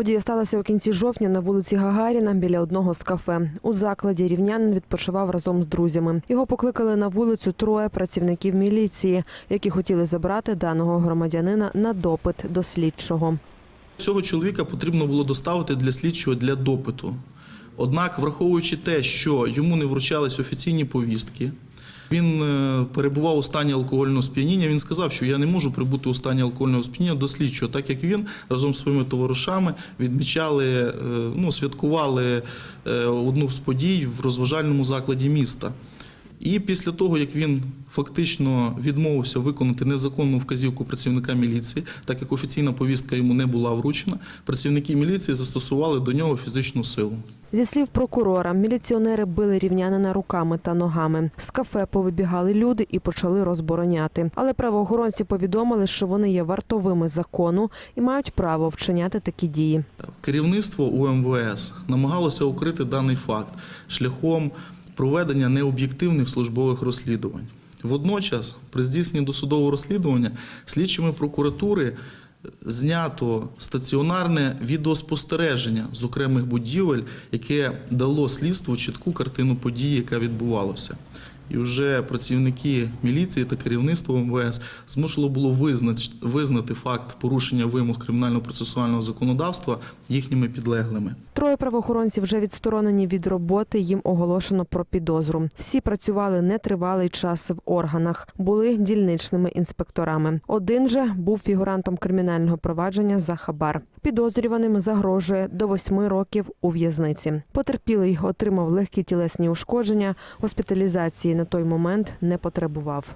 Подія сталася у кінці жовтня на вулиці Гагаріна біля одного з кафе. У закладі рівнянин відпочивав разом з друзями. Його покликали на вулицю троє працівників міліції, які хотіли забрати даного громадянина на допит до слідчого. Цього чоловіка потрібно було доставити для слідчого для допиту. Однак, враховуючи те, що йому не вручались офіційні повістки, він е, перебував у стані алкогольного сп'яніння. Він сказав, що я не можу прибути у стані алкогольного сп'яніння до слідчого, так як він разом з своїми товаришами відмічали, е, ну, святкували е, одну з подій в розважальному закладі міста. І після того, як він фактично відмовився виконати незаконну вказівку працівника міліції, так як офіційна повістка йому не була вручена, працівники міліції застосували до нього фізичну силу. Зі слів прокурора, міліціонери били рівнянина руками та ногами. З кафе повибігали люди і почали розбороняти. Але правоохоронці повідомили, що вони є вартовими закону і мають право вчиняти такі дії. Керівництво УМВС намагалося укрити даний факт шляхом проведення необ'єктивних службових розслідувань. Водночас, при здійсненні досудового розслідування слідчими прокуратури знято стаціонарне відеоспостереження з окремих будівель, яке дало слідству чітку картину події, яка відбувалася. І вже працівники міліції та керівництво МВС змушено було визнати факт порушення вимог кримінально-процесуального законодавства їхніми підлеглими. Троє правоохоронців вже відсторонені від роботи. Їм оголошено про підозру. Всі працювали нетривалий час в органах, були дільничними інспекторами. Один же був фігурантом кримінального провадження за хабар. Підозрюваним загрожує до восьми років у в'язниці. Потерпілий отримав легкі тілесні ушкодження. Госпіталізації на той момент не потребував.